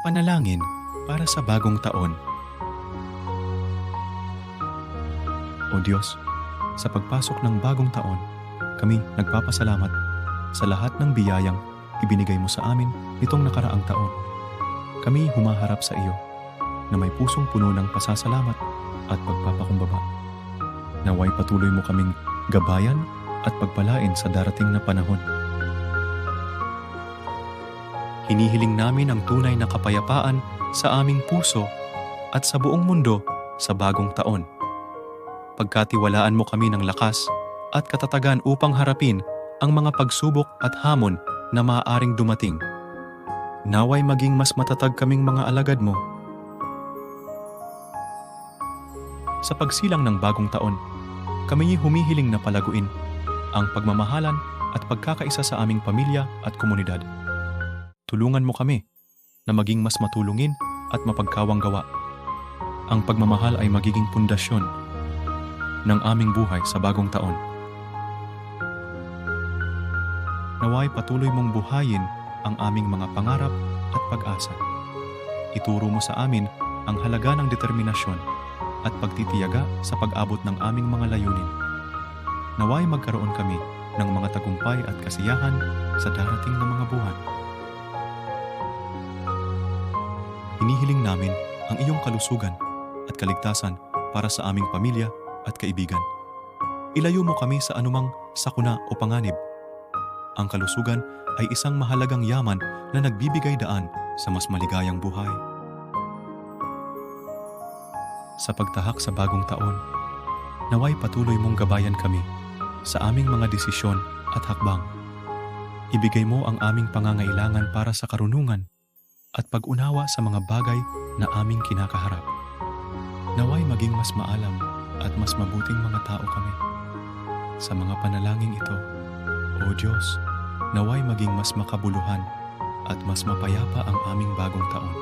Panalangin para sa bagong taon. O Diyos, sa pagpasok ng bagong taon, kami nagpapasalamat sa lahat ng biyayang ibinigay mo sa amin nitong nakaraang taon. Kami humaharap sa iyo na may pusong puno ng pasasalamat at pagpapakumbaba. Naway patuloy mo kaming gabayan at pagpalain sa darating na panahon. Hinihiling namin ang tunay na kapayapaan sa aming puso at sa buong mundo sa bagong taon. Pagkatiwalaan mo kami ng lakas at katatagan upang harapin ang mga pagsubok at hamon na maaaring dumating. Naway maging mas matatag kaming mga alagad mo. Sa pagsilang ng bagong taon, kami humihiling na palaguin ang pagmamahalan at pagkakaisa sa aming pamilya at komunidad. Tulungan mo kami na maging mas matulungin at mapagkawang gawa. Ang pagmamahal ay magiging pundasyon ng aming buhay sa bagong taon. Naway patuloy mong buhayin ang aming mga pangarap at pag-asa. Ituro mo sa amin ang halaga ng determinasyon at pagtitiyaga sa pag-abot ng aming mga layunin. Naway magkaroon kami ng mga tagumpay at kasiyahan sa darating na mga buwan. Hinihiling namin ang iyong kalusugan at kaligtasan para sa aming pamilya at kaibigan. Ilayo mo kami sa anumang sakuna o panganib. Ang kalusugan ay isang mahalagang yaman na nagbibigay daan sa mas maligayang buhay. Sa pagtahak sa bagong taon, naway patuloy mong gabayan kami sa aming mga desisyon at hakbang. Ibigay mo ang aming pangangailangan para sa karunungan at pag-unawa sa mga bagay na aming kinakaharap. Naway maging mas maalam at mas mabuting mga tao kami. Sa mga panalangin ito, O Diyos, naway maging mas makabuluhan at mas mapayapa ang aming bagong taon.